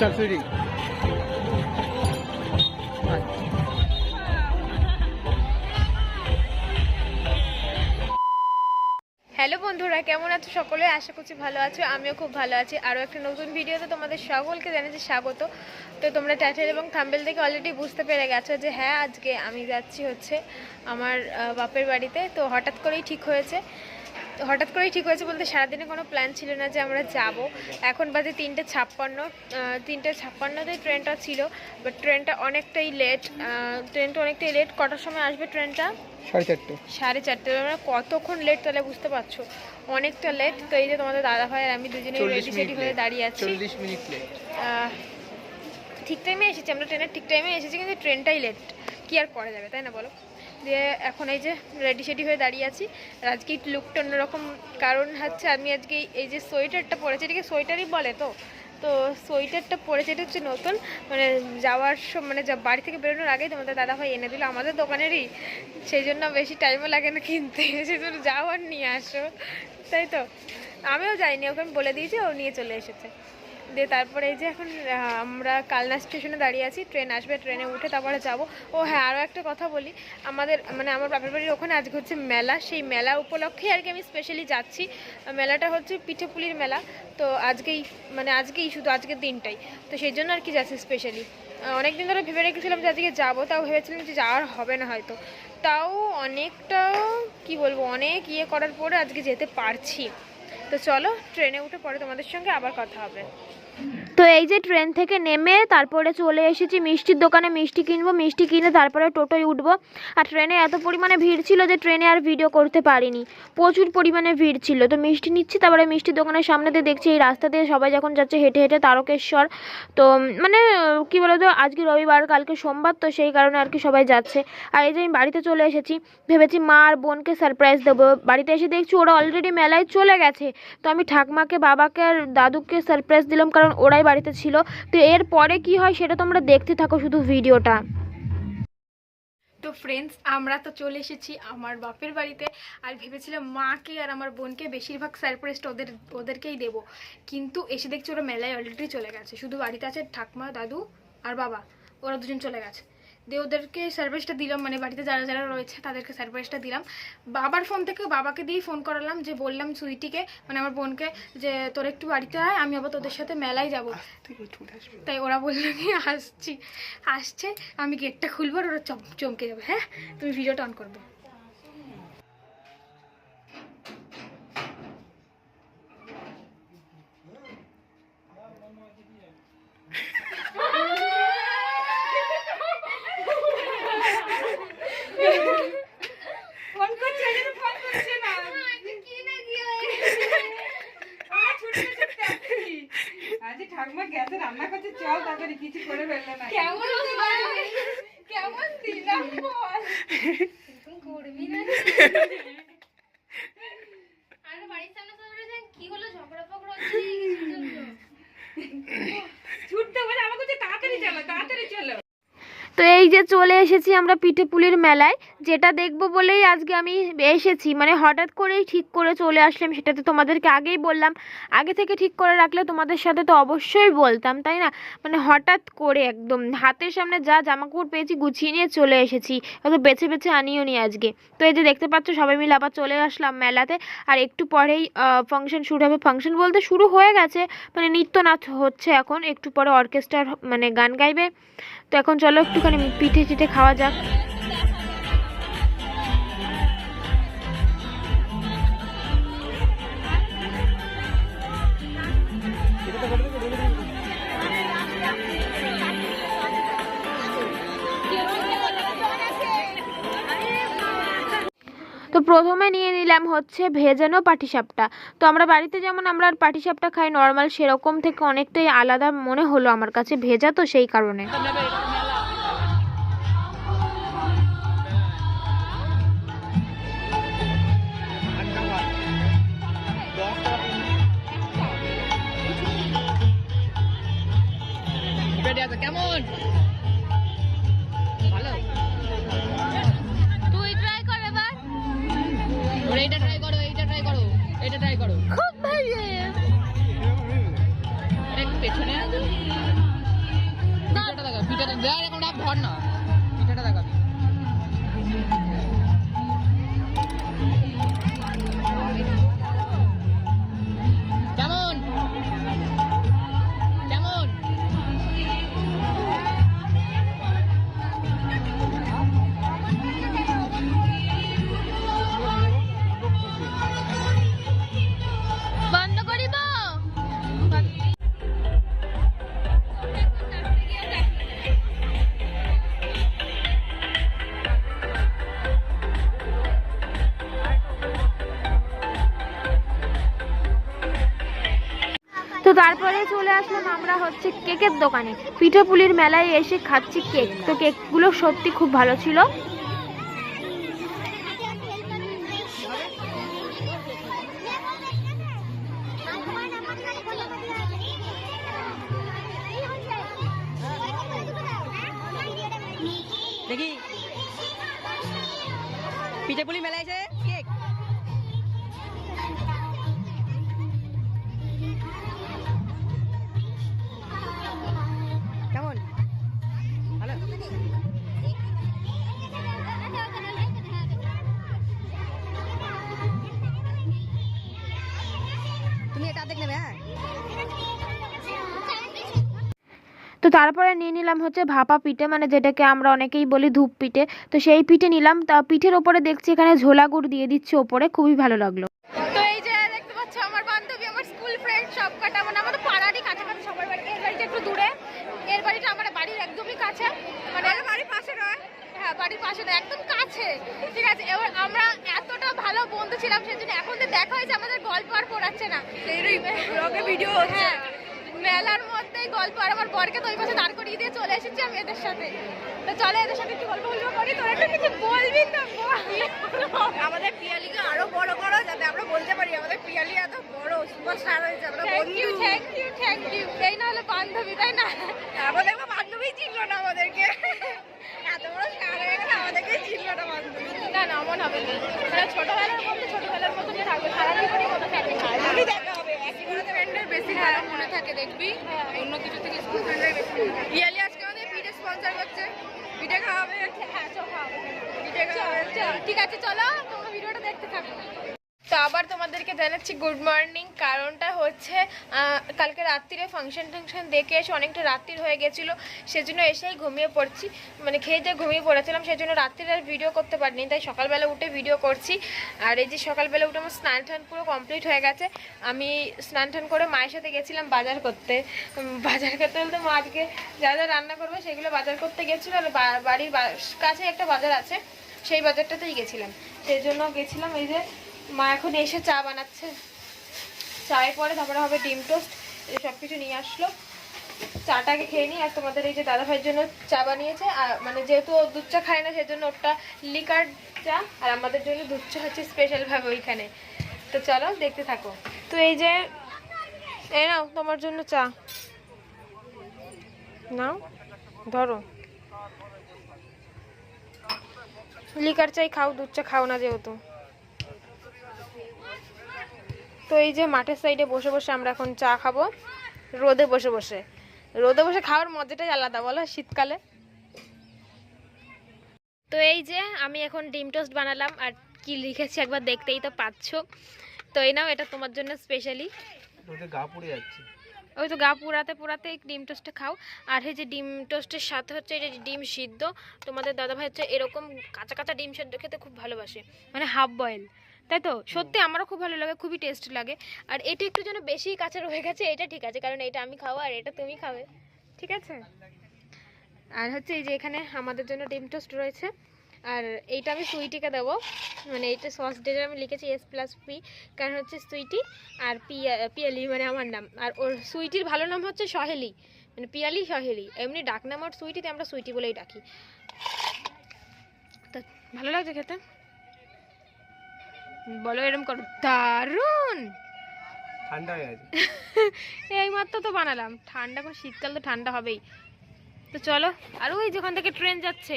চল সুইটি হ্যালো বন্ধুরা, কেমন আছো সকলে? আশা করছি ভালো আছো, আমিও খুব ভালো আছি। আরও একটা নতুন ভিডিওতে তোমাদের সকলকে জানাচ্ছি স্বাগত। তো তোমরা টাইটেল এবং থাম্বেল থেকে অলরেডি বুঝতে পেরে গেছো যে হ্যাঁ আজকে আমি যাচ্ছি হচ্ছে আমার বাপের বাড়িতে। তো হঠাৎ করেই ঠিক হয়েছে। হঠাৎ করেই ঠিক হয়েছে বলতে সারাদিনে কোনো প্ল্যান ছিল না যে আমরা যাব। এখন বাজে তিনটে ছাপ্পান্ন তিনটে ছাপ্পান্নতেই ট্রেনটা ছিল বাট ট্রেনটা অনেকটাই লেট ট্রেনটা অনেকটাই লেট কটার সময় আসবে ট্রেনটা সাড়ে চারটে। সাড়ে চারটে। আমরা কতক্ষণ লেট তাহলে বুঝতে পারছ? অনেকটা লেট তো এই যে তোমাদের দাদা ভাই আর আমি দুজনে রেডি সেডি হয়ে দাঁড়িয়ে আছি। চল্লিশ মিনিট লেট ঠিক টাইমে এসেছি। আমরা ট্রেনের ঠিক টাইমে এসেছি কিন্তু ট্রেনটাই লেট কি আর করা যাবে তাই না বলো? দিয়ে এখন এই যে রেডি সেডি হয়ে দাঁড়িয়ে আছি। আর আজকে লুকটা অন্যরকম, কারণ হচ্ছে আমি আজকে এই- যে সোয়েটারটা পরেছি, এটাকে সোয়েটারই বলে তো। তো সোয়েটারটা পরেছে, এটা হচ্ছে নতুন মানে যাওয়ার সম- মানে বাড়ি থেকে বেরোনোর আগেই তোমাদের দাদা ভাই এনে দিল আমাদের দোকানেরই। সেই জন্য বেশি টাইমও লাগে না কিনতে, সেই জন্য যাও আর নিয়ে আসো। তাই তো? আমিও যাইনি, ওকে আমি বলে দিয়েছি, ও নিয়ে চলে এসেছে। দিয়ে তারপরে এই যে এখন আমরা কালনা স্টেশনে দাঁড়িয়ে আছি, ট্রেন আসবে, ট্রেনে উঠে তারপরে যাব। ও হ্যাঁ আরও একটা কথা বলি, আমাদের মানে আমার বাপের বাড়ির ওখানে আজকে হচ্ছে মেলা, সেই মেলা উপলক্ষে আর কি আমি স্পেশালি যাচ্ছি। মেলাটা হচ্ছে পিঠেপুলির মেলা, তো আজকেই মানে আজকেই শুধু আজকের দিনটাই, তো সেই জন্য আর কি যাচ্ছি স্পেশালি অনেক দিন ধরে ভেবে রেখেছিলাম যে আজকে যাব, তাও ভেবেছিলাম যে যাওয়ার হবে না হয়তো। তাও অনেকটা, কি বলব, অনেক ইয়ে করার পরে আজকে যেতে পারছি। তো চলো, ট্রেনে উঠে পরে তোমাদের সঙ্গে আবার কথা হবে। তো এই যে ট্রেন থেকে নেমে তারপরে চলে এসেছি মিষ্টির দোকানে, মিষ্টি কিনবো, মিষ্টি কিনে তারপরে টোটোয় উঠবো। আর ট্রেনে এত পরিমাণে ভিড় ছিল যে ট্রেনে আর ভিডিও করতে পারিনি। প্রচুর পরিমাণে ভিড় ছিল। তো মিষ্টি নিচ্ছি, তারপরে মিষ্টির দোকানের সামনে দিয়ে দেখছি এই রাস্তা দিয়ে সবাই যখন যাচ্ছে হেঁটে হেঁটে তারকেশ্বর। তো মানে কি বলতো, আজকে রবিবার, কালকে সোমবার, তো সেই কারণে আর কি সবাই যাচ্ছে। আর এই যে আমি বাড়িতে চলে এসেছি, ভেবেছি মা আর বোনকে সারপ্রাইজ দেবো। বাড়িতে এসে দেখছি ওরা অলরেডি মেলায় চলে গেছে। তো আমি ঠাকমাকে, বাবাকে আর দাদুকে সারপ্রাইজ দিলাম, কারণ ওরাই বাড়িতে ছিল। তো এর পরে কি হয় সেটা তোমরা দেখতে থাকো শুধু ভিডিওটা। তো ফ্রেন্ডস আমরা তো চলে এসেছি আমার বাপের বাড়িতে। আর ভেবেছিলাম মাকে আর আমার বোনকে বেশিরভাগ সারপ্রাইজটা ওদের, ওদেরকেই দেবো। কিন্তু এসে দেখছি ওরা মেলায় অলরেডি চলে গেছে। শুধু বাড়িতে আছে ঠাকমা, দাদু আর বাবা। ওরা দুজন চলে গেছে। দিয়ে ওদেরকে সার্ভিসটা দিলাম মানে বাড়িতে যারা যারা রয়েছে তাদেরকে সার্ভিসটা দিলাম। বাবার ফোন থেকে বাবাকে দিয়েই ফোন করালাম যে বললাম সুইটিকে মানে আমার বোনকে যে তোর একটু বাড়িতে আয় আমি আবার তোদের সাথে মেলায় যাব। তাই ওরা বলল কি আসছি। আসছে আমি গেটটা খুলবো আর ওরা চম- চমকে যাবে হ্যাঁ? তুমি ভিডিওটা অন করবে ফোন করছে এই জন্য ফোন করছে না আমার ছুটতে ছুটতে আসছি। আজকে ঠাকুমা গ্যাসে রান্না করছে চল তাড়াতাড়ি কিছু করে ফেললে না কেমন কেমন দিলাম বল? করবি না। আরে বাড়ির সামনে সামনে কি হলো? ঝগড়া ফগড়া হচ্ছে কিছুর জন্য। ছুটতে বলে আমাকে তাড়াতাড়ি চলো তাড়াতাড়ি চলো তো এই যে চলে এসেছি আমরা পিঠে পুলির মেলায়। যেটা দেখব বলেই আজকে আমি এসেছি। মানে হঠাৎ করেই ঠিক করে চলে আসলাম, সেটা তো তোমাদেরকে আগেই বললাম। আগে থেকে ঠিক করে রাখলে তোমাদের সাথে তো অবশ্যই বলতাম, তাই না? মানে হঠাৎ করে একদম হাতের সামনে যা জামাকাপড় পেয়েছি গুছিয়ে নিয়ে চলে এসেছি। হয়তো বেছে বেছে আনিও নি আজকে। তো এই যে দেখতে পাচ্ছ, সবাই মিলে আবার চলে আসলাম মেলাতে। আর একটু পরেই ফাংশন শুরু হবে। ফাংশন বলতে শুরু হয়ে গেছে মানে নৃত্য নাচ হচ্ছে এখন। একটু পরে অর্কেস্ট্রার মানে গান গাইবে। তো এখন চলো একটুখানি পিঠে চিঠে খাওয়া যাক। প্রথমে নিয়ে নিলাম হচ্ছে ভেজানো পাটিসাপটা। তো আমরা বাড়িতে যেমন আমরা পাটিসাপটা খাই নর্মাল সেরকম থেকে অনেকটাই আলাদা মনে হলো আমার কাছে। ভেজা তো সেই কারণে। এখন ডাব তারপরে চলে আসলাম আমরা হচ্ছে কেকের দোকানে। পিঠাপুলির মেলায় এসে খাচ্ছি কেক। তো কেকগুলো সত্যি খুব ভালো ছিল। দেখি। পিঠেপুলি মেলা তো তারপরে নিয়ে নিলাম হচ্ছে ভাপা পিঠে মানে যেটাকে আমরা অনেকেই বলি ধূপ পিঠে। তো সেই পিঠে নিলাম। তা পিঠের ওপরে দেখছি এখানে ঝোলা গুড় দিয়ে দিচ্ছে ওপরে খুবই ভালো লাগল। তো এই যে দেখতে পাচ্ছ আমার বান্ধবী আমার স্কুল ফ্রেন্ড সব মানে আমাদের পাড়ারই কাছাকাছি সবার বাড়ি এর বাড়িটা একটু দূরে। এর বাড়িটা আমার বাড়ির একদমই কাছে। মানে বাড়ির পাশে নয়। হ্যাঁ বাড়ির পাশে নয় একদম কাছে। ঠিক আছে এবার আমরা এতটা ভালো বন্ধু ছিলাম সেজন্য এখন তো দেখা হয়েছে আমাদের গল্প আর পড়াচ্ছে না। সেই ভিডিও হ্যাঁ মেলার মধ্যেই গল্প আর আমার বরকে তো ওই পাশে দাঁড় করিয়ে দিয়ে চলে এসেছি আমি এদের সাথে। তো চলে এদের সাথে একটু গল্প গল্প করি তোরা একটু কিছু বলবি তো আমাদের পিয়ালিকে আরও বড় করো যাতে আমরা বলতে পারি আমাদের পিয়ালি এত বড় সুপারস্টার হয়েছে আমরা thank you thank you thank you এই না হলে বান্ধবী তাই না? দেখব বান্ধবী চিনলো না আমাদেরকে। এত বড় স্টার হয়ে গেলে আমাদেরকে চিনলো না বান্ধবী। না না এমন হবে না। ছোটবেলার মধ্যে ছোটবেলার মতনই থাকবে সারা জীবনই মনে থাকবে আমি দেখা হবে একই করে ফ্রেন্ডের বেশি ভালো মনে থাকে দেখবি। অন্য কিছু থেকে স্কুল ফ্রেন্ডরাই বেশি ইয়ালি আজকে আমাদের পিঠে স্পন্সর করছে পিঠে খাওয়াবে হ্যাঁ চল খাওয়াবে পিঠে খাওয়াবে ঠিক আছে চলো। তোমরা ভিডিওটা দেখতে থাকো। তো আবার তোমাদেরকে জানাচ্ছি গুড মর্নিং কারণটা হচ্ছে কালকে রাত্রিরে ফাংশন টাংশন দেখে এসে অনেকটা রাত্রির হয়ে গেছিল, সেজন্য এসেই ঘুমিয়ে পড়ছি। মানে খেয়ে দিয়ে ঘুমিয়ে পড়েছিলাম, সেজন্য রাত্রিরে আর ভিডিও করতে পারিনি, তাই সকালবেলা উঠে ভিডিও করছি। আর এই যে সকালবেলা উঠে আমার স্নান টান পুরো কমপ্লিট হয়ে গেছে। আমি স্নান টান করে মায়ের সাথে গেছিলাম বাজার করতে। বাজার করতে বলতে মা আজকে যা যা রান্না করবে সেগুলো বাজার করতে গেছিল, আর বাড়ির কাছে একটা বাজার আছে, সেই বাজারটাতেই গেছিলাম। সেই জন্য গেছিলাম এই যে মা এখন এসে চা বানাচ্ছে। চায়ের পরে তারপরে হবে ডিম টোস্ট, এই সব কিছু নিয়ে আসলো। চাটাকে খেয়ে নিই আর তোমাদের এই যে দাদা ভাইয়ের জন্য চা বানিয়েছে, আর মানে যেহেতু দুধ চা খায় না, সেজন্য ওটা লিকার চা, আর আমাদের জন্য দুধ চা হচ্ছে স্পেশাল ভাবে ওইখানে। তো চলো দেখতে থাকো। তো এই যে, এই নাও তোমার জন্য চা। নাও, ধরো। লিকার চাই খাও, দুধ চা খাও না যেহেতু। তো এই যে মাঠের সাইডে বসে বসে আমরা এখন চা খাব। রোদে বসে বসে। রোদে বসে খাওয়ার মজাটাই আলাদা বলো শীতকালে। তো এই যে আমি এখন ডিম টোস্ট বানালাম আর কি লিখেছি একবার দেখতেই তো পাচ্ছ। তো এই নাও এটা তোমার জন্য স্পেশালি গা পুড়ে যাচ্ছে। ওই তো গা পুরাতে পুরাতে ডিম টোস্টটা খাও। আর এই যে ডিম টোস্টের সাথে হচ্ছে এই যে ডিম সিদ্ধ তোমাদের দাদাভাই হচ্ছে এরকম কাঁচা কাঁচা ডিম সিদ্ধ খেতে খুব ভালোবাসে। মানে হাফ বয়েল তাই তো? সত্যি আমারও খুব ভালো লাগে খুবই টেস্ট লাগে। আর এটা একটু যেন বেশি কাঁচা রয়ে গেছে এটা ঠিক আছে কারণ এটা আমি খাব আর এটা তুমি খাবে। ঠিক আছে? আর হচ্ছে এই যে এখানে আমাদের জন্য ডিম টোস্ট রয়েছে। আর এইটা আমি সুইটিকে দেবো। মানে এইটা সস ডেটে আমি লিখেছি এস প্লাস পি কারণ হচ্ছে সুইটি আর পিয়া পিয়ালি মানে আমার নাম। আর ওর সুইটির ভালো নাম হচ্ছে সহেলি। মানে পিয়ালি সহেলি। এমনি ডাক নাম ওর সুইটিতে আমরা সুইটি বলেই ডাকি। তা ভালো লাগছে খেতে? বলো এরকম করো। দারুণ ঠান্ডা হয়ে গেছে। এই মাত্র তো বানালাম। ঠান্ডা এখন শীতকাল তো ঠান্ডা হবেই। তো চলো আর ওই যেখান থেকে ট্রেন যাচ্ছে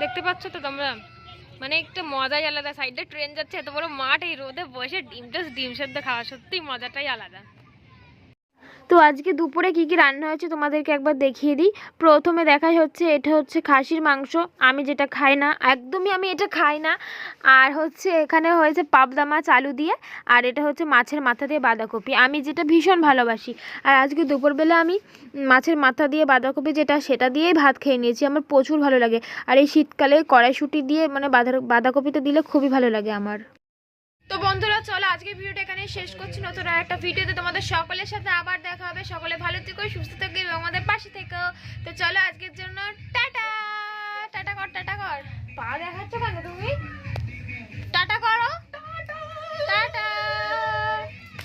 দেখতে পাচ্ছ তো তোমরা? মানে একটা মজাই আলাদা। সাইডে ট্রেন যাচ্ছে এত বড় মাঠ এই রোদে বসে ডিম টোস্ট ডিম সেদ্ধ খাওয়া সত্যি মজাটাই আলাদা। তো আজকে দুপুরে কি কি রান্না হয়েছে তোমাদেরকে একবার দেখিয়ে দিই। প্রথমে দেখাই হচ্ছে, এটা হচ্ছে খাসির মাংস। আমি যেটা খাই না, একদমই আমি এটা খাই না। আর হচ্ছে এখানে হয়েছে পাবদা মাছ, আলু দিয়ে। আর এটা হচ্ছে মাছের মাথা দিয়ে বাঁধাকপি। আমি যেটা ভীষণ ভালোবাসি। আর আজকে দুপুরবেলা আমি মাছের মাথা দিয়ে বাঁধাকপি যেটা, সেটা দিয়েই ভাত খেয়ে নিয়েছি। আমার প্রচুর ভালো লাগে। আর এই শীতকালে কড়াইশুঁটি দিয়ে মানে বাঁধা বাঁধাকপিতে দিলে খুবই ভালো লাগে আমার। তো বন্ধুরা চলো আজকে ভিডিওটা এখানে শেষ করছি। নতুন আর একটা ভিডিওতে তোমাদের সকলের সাথে আবার দেখা হবে। সকলে ভালো থেকো সুস্থ থেকো এবং আমাদের পাশে থেকো। তো চলো আজকের জন্য টাটা! টাটা কর টাটা কর। পা দেখাচ্ছ কেন তুমি? টাটা করো। টাটা!